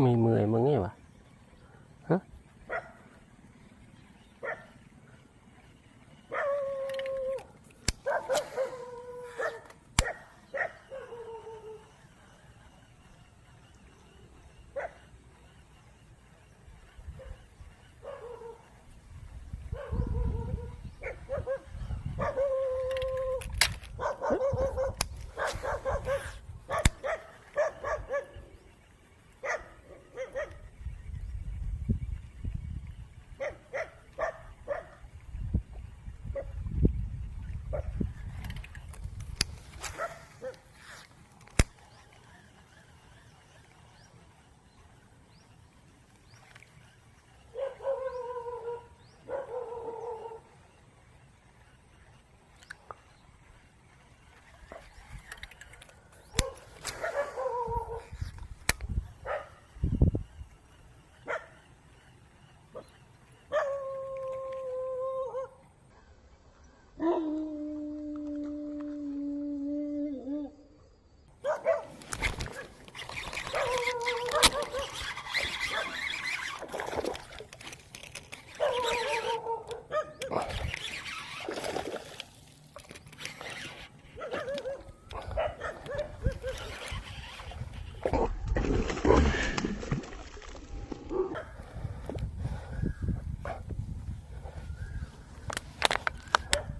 ไม่เมื่อยมึงไงวะฮะ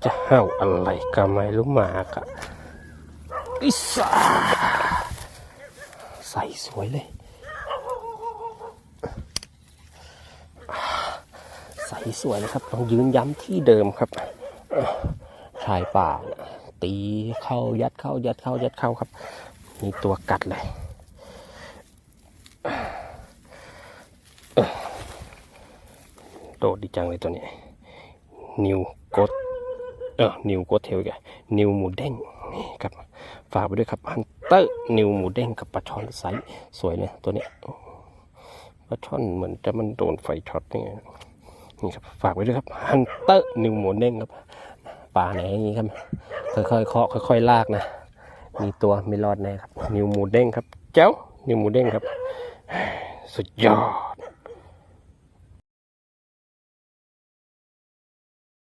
จะเห่าอะไรก็ไม่รู้หมากอะอิสาใส่สวยเลย ใส่สวยนะครับ ต้องยืนย้ำที่เดิมครับ ชายป่าตีเข้ายัดเข้ายัดเข้ายัดเข้าครับ มีตัวกัดเลยโดดดีจังเลยตัวนี้ นิวโกด เออนิวโกเทลแกนิวหมูเด้งนี่ครับฝากไปด้วยครับฮันเตอร์นิวหมูเด้งกับปลาช่อนไซส์สวยเลยตัวนี้ปลาช่อนเหมือนจะมันโดนไฟช็อตนี่ไงนี่ครับฝากไว้ด้วยครับฮันเตอร์นิวหมูเด้งครับปลาไหนอย่างนี้ครับค่อยๆเคาะค่อยๆลากนะมีตัวไม่รอดแน่ครับนิวหมูเด้งครับ เจ้านิวหมูเด้งครับ สุดยอด